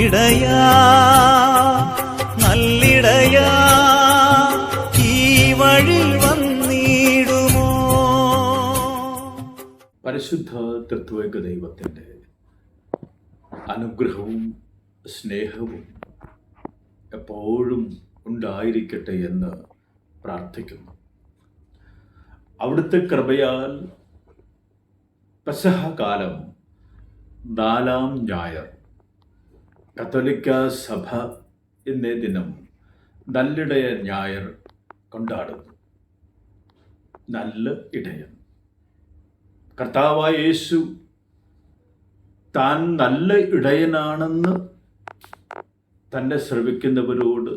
ഇടയാ നല്ലിടയാ ഈ വഴി വന്നിടുമോ? പരിശുദ്ധ തൃത്വക ദൈവത്തിന്റെ അനുഗ്രഹവും സ്നേഹവും എപ്പോഴും ഉണ്ടായിരിക്കട്ടെ എന്ന് പ്രാർത്ഥിക്കുന്നു. അവിടുത്തെ കൃപയാൽ പെസഹകാലം നാലാം ഞായർ കത്തോലിക്ക സഭ എന്നേ ദിനം നല്ലിടയ ഞായർ കൊണ്ടാടുന്നു. നല്ല ഇടയൻ. കർത്താവായ യേശു താൻ നല്ല ഇടയനാണെന്ന് തന്നെ ശ്രമിക്കുന്നവരോട്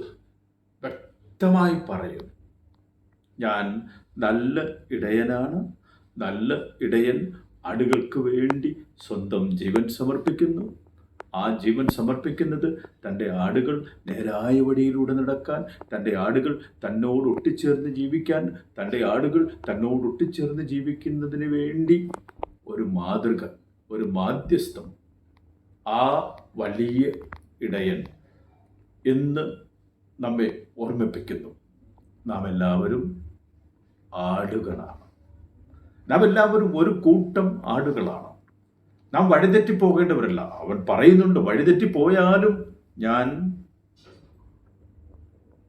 വ്യക്തമായി പറയും. ഞാൻ നല്ല ഇടയനാണ് നല്ല ഇടയൻ ആടുകൾക്ക് വേണ്ടി സ്വന്തം ജീവൻ സമർപ്പിക്കുന്നു. ആ ജീവൻ സമർപ്പിക്കുന്നത് തന്റെ ആടുകൾ നേരായ വഴിയിലൂടെ നടക്കാൻ തന്റെ ആടുകൾ തന്നോട് ഒട്ടിച്ചേർന്ന് ജീവിക്കാൻ തന്റെ ആടുകൾ തന്നോട് ഒട്ടിച്ചേർന്ന് ജീവിക്കുന്നതിന് വേണ്ടി ഒരു മാതൃക ഒരു മാധ്യസ്ഥം ആ വലിയ ഇടയൻ എന്ന് നമ്മെ ഓർമ്മിപ്പിക്കുന്നു. നാം എല്ലാവരും ആടുകളാണ്. നാം എല്ലാവരും ഒരു കൂട്ടം ആടുകളാണ്. നാം വഴിതെറ്റി പോകേണ്ടവരല്ല. അവൻ പറയുന്നുണ്ട് വഴിതെറ്റി പോയാലും ഞാൻ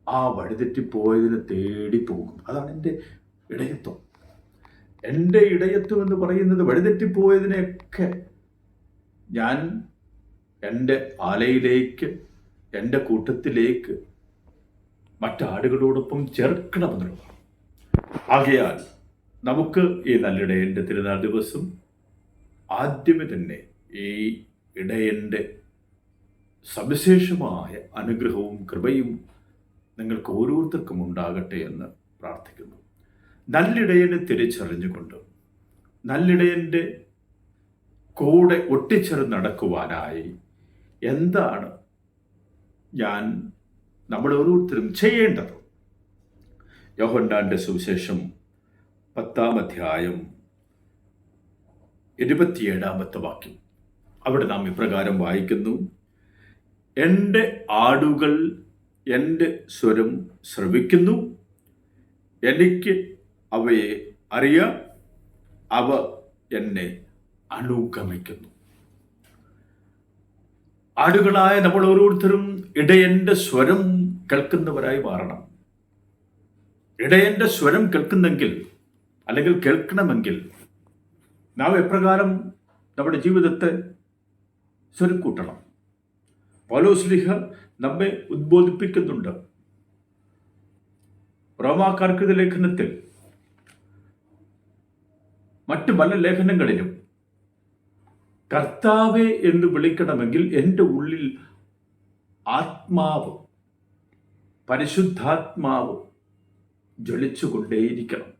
ആ വഴിതെറ്റി പോയതിനെ തേടി പോകും. അതാണ് എന്റെ ഇടയത്വം. എന്റെ ഇടയത്വം എന്ന് പറയുന്നത് വഴിതെറ്റി പോയതിനെയൊക്കെ ഞാൻ എന്റെ ആലയിലേക്ക് എന്റെ കൂട്ടത്തിലേക്ക് മറ്റാടുകളോടൊപ്പം ചേർക്കണമെന്നുള്ളതാണ്. ആകയാൽ നമുക്ക് ഈ നല്ലിടയന്റെ തിരുനാൾ ദിവസം ആദ്യമേ തന്നെ ഈ ഇടയന്റെ സവിശേഷമായ അനുഗ്രഹവും കൃപയും നിങ്ങൾക്ക് ഓരോരുത്തർക്കും ഉണ്ടാകട്ടെ എന്ന് പ്രാർത്ഥിക്കുന്നു. നല്ലിടയനെ തിരിച്ചറിഞ്ഞുകൊണ്ട് നല്ലിടയന്റെ കൂടെ ഒട്ടിച്ചേർന്ന് നടക്കുവാനായി എന്താണ് ഞാൻ നമ്മൾ ഓരോരുത്തരും ചെയ്യേണ്ടത്? യോഹന്നാന്റെ സുവിശേഷം പത്താം അധ്യായം ഇരുപത്തിയേഴാമത്തെ വാക്യം. അവിടെ നാം ഇപ്രകാരം വായിക്കുന്നു. എന്റെ ആടുകൾ എന്റെ സ്വരം ശ്രവിക്കുന്നു. എനിക്ക് അവയെ അറിയാം അവ എന്നെ അനുഗമിക്കുന്നു. ആടുകളായ നമ്മൾ ഓരോരുത്തരും ഇടയന്റെ സ്വരം കേൾക്കുന്നവരായി മാറണം. ഇടയന്റെ സ്വരം കേൾക്കുന്നെങ്കിൽ അല്ലെങ്കിൽ കേൾക്കണമെങ്കിൽ നാം എപ്രകാരം നമ്മുടെ ജീവിതത്തെ സ്വരുക്കൂട്ടണം. പൗലോസ്ലിഹ നമ്മെ ഉദ്ബോധിപ്പിക്കുന്നുണ്ട്. റോമാക്കാർക്കിത ലേഖനത്തിൽ മറ്റ് പല ലേഖനങ്ങളിലും കർത്താവെ എന്ന് വിളിക്കണമെങ്കിൽ എന്റെ ഉള്ളിൽ ആത്മാവ് പരിശുദ്ധാത്മാവ് ജ്വലിച്ചുകൊണ്ടേയിരിക്കണം.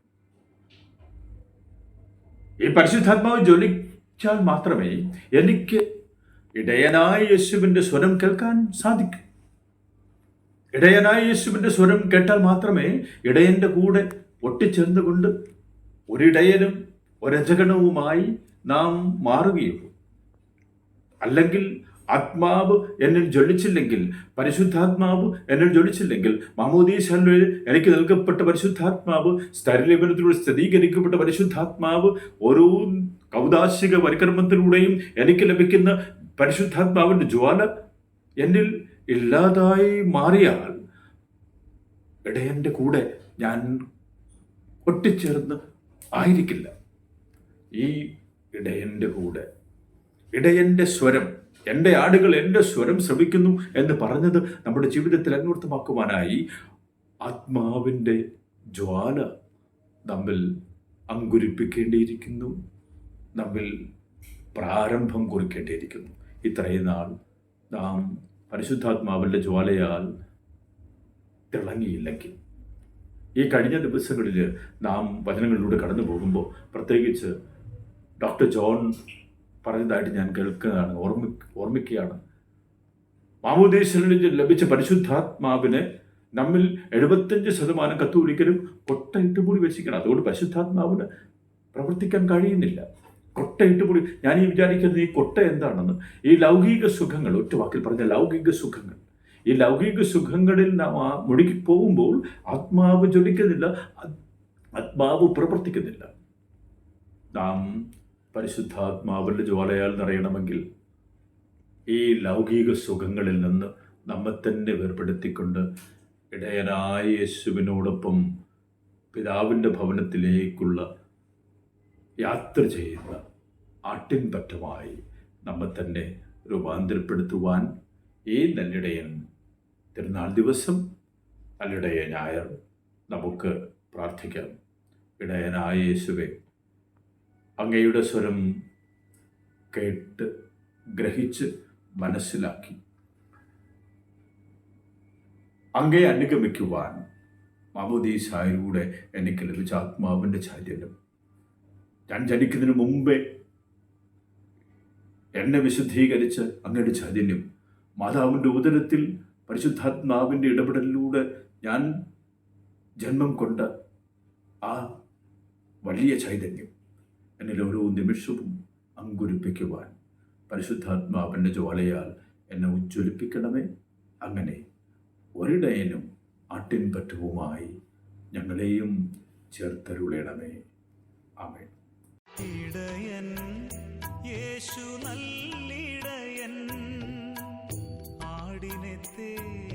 ഈ പരിശുദ്ധാത്മാവ് ജ്വലിച്ചാൽ മാത്രമേ എനിക്ക് ഇടയനായ യേശുവിന്റെ സ്വരം കേൾക്കാൻ സാധിക്കൂ. ഇടയനായ യേശുവിന്റെ സ്വരം കേട്ടാൽ മാത്രമേ ഇടയന്റെ കൂടെ ഒട്ടിച്ചേർന്നുകൊണ്ട് ഒരിടയനും ഒരജകണവുമായി നാം മാറുകയുള്ളൂ. അല്ലെങ്കിൽ ആത്മാവ് എന്നിൽ ജ്വലിച്ചില്ലെങ്കിൽ പരിശുദ്ധാത്മാവ് എന്നിൽ ജ്വലിച്ചില്ലെങ്കിൽ മാമോദീശാലിൽ എനിക്ക് നൽകപ്പെട്ട പരിശുദ്ധാത്മാവ് സ്ഥരലേപനത്തിലൂടെ സ്ഥിരീകരിക്കപ്പെട്ട പരിശുദ്ധാത്മാവ് ഓരോ കൗതാശിക പരിക്രമത്തിലൂടെയും എനിക്ക് ലഭിക്കുന്ന പരിശുദ്ധാത്മാവിന്റെ ജ്വാല എന്നിൽ ഇല്ലാതായി മാറിയാൽ ഇടയന്റെ കൂടെ ഞാൻ ഒട്ടിച്ചേർന്ന് ആയിരിക്കില്ല. ഈ ഇടയന്റെ കൂടെ ഇടയന്റെ സ്വരം എന്റെ ആടുകൾ എന്റെ സ്വരം ശ്രവിക്കുന്നു എന്ന് പറഞ്ഞത് നമ്മുടെ ജീവിതത്തിൽ അന്വർത്ഥമാക്കുവാനായി ആത്മാവിന്റെ ജ്വാല നമ്മിൽ അങ്കുരിപ്പിക്കേണ്ടിയിരിക്കുന്നു നമ്മിൽ പ്രാരംഭം കുറിക്കേണ്ടിയിരിക്കുന്നു. ഇത്രയും നാൾ നാം പരിശുദ്ധാത്മാവിന്റെ ജ്വാലയാൽ തിളങ്ങിയില്ലെങ്കിൽ ഈ കഴിഞ്ഞ ദിവസങ്ങളിൽ നാം വചനങ്ങളിലൂടെ കടന്നു പോകുമ്പോൾ പ്രത്യേകിച്ച് ഡോക്ടർ ജോൺ പറഞ്ഞതായിട്ട് ഞാൻ കേൾക്കുന്നതാണ് ഓർമ്മി ഓർമ്മിക്കുകയാണ്. മാമോദീശ്വരനിൽ ലഭിച്ച പരിശുദ്ധാത്മാവിനെ നമ്മിൽ എഴുപത്തഞ്ച് ശതമാനം കത്തോലിക്കലും കൊട്ടയിട്ട് മൂടി വെച്ചിരിക്കണം അതുകൊണ്ട് പരിശുദ്ധാത്മാവിന് പ്രവർത്തിക്കാൻ കഴിയുന്നില്ല. കൊട്ടയിട്ട് മൂടി ഞാൻ ഈ വിചാരിക്കുന്നത് ഈ കൊട്ട എന്താണെന്ന്? ഈ ലൗകിക സുഖങ്ങൾ ഒറ്റ വാക്കിൽ പറഞ്ഞ ലൗകിക സുഖങ്ങൾ. ഈ ലൗകിക സുഖങ്ങളിൽ നാം മുഴുകി പോകുമ്പോൾ ആത്മാവ് ജ്വലിക്കുന്നില്ല ആത്മാവ് പ്രവർത്തിക്കുന്നില്ല. നാം പരിശുദ്ധാത്മാവിന്റെ ജ്വാലയാൽ നിറയണമെങ്കിൽ ഈ ലൗകിക സുഖങ്ങളിൽ നിന്ന് നമ്മെ തന്നെ വേർപ്പെടുത്തിക്കൊണ്ട് ഇടയനായ യേശുവിനോടൊപ്പം പിതാവിന്റെ ഭവനത്തിലേക്കുള്ള യാത്ര ചെയ്യുന്ന ആട്ടിൻപറ്റമായി നമ്മെ തന്നെ രൂപാന്തരപ്പെടുത്തുവാൻ ഈ നല്ലിടയൻ തിരുനാൾ ദിവസം നല്ലിടയ ഞായർ നമുക്ക് പ്രാർത്ഥിക്കാം. ഇടയനായ യേശുവെ അങ്ങയുടെ സ്വരം കേട്ട് ഗ്രഹിച്ച് മനസ്സിലാക്കി. അങ്ങയെ അനുഗമിക്കുവാൻ മാമോദീസായിലൂടെ എനിക്ക് ലഭിച്ച ആത്മാവിന്റെ ചാര്യനും ഞാൻ ജനിക്കുന്നതിന് മുമ്പേ എന്നെ വിശുദ്ധീകരിച്ച് അങ്ങയുടെ ചാര്യനും മാതാവിന്റെ ഉദരത്തിൽ പരിശുദ്ധാത്മാവിന്റെ ഇടപെടലിലൂടെ ഞാൻ ജന്മം കൊണ്ട ആ വലിയ ചൈതന്യം. എന്നിൽ ഓരോ നിമിഷവും അങ്കുരിപ്പിക്കുവാൻ പരിശുദ്ധാത്മാവിന്റെ ജ്വാലയാൽ എന്നെ ഉജ്ജ്വലിപ്പിക്കണമേ. അങ്ങനെ ഒരിടയനും ആട്ടിൻപറ്റവുമായി ഞങ്ങളെയും ചേർത്തരുളയണമേ ആമേൻ. ഇടയൻ യേശു നല്ലിടയൻ ആടിനെ തേടി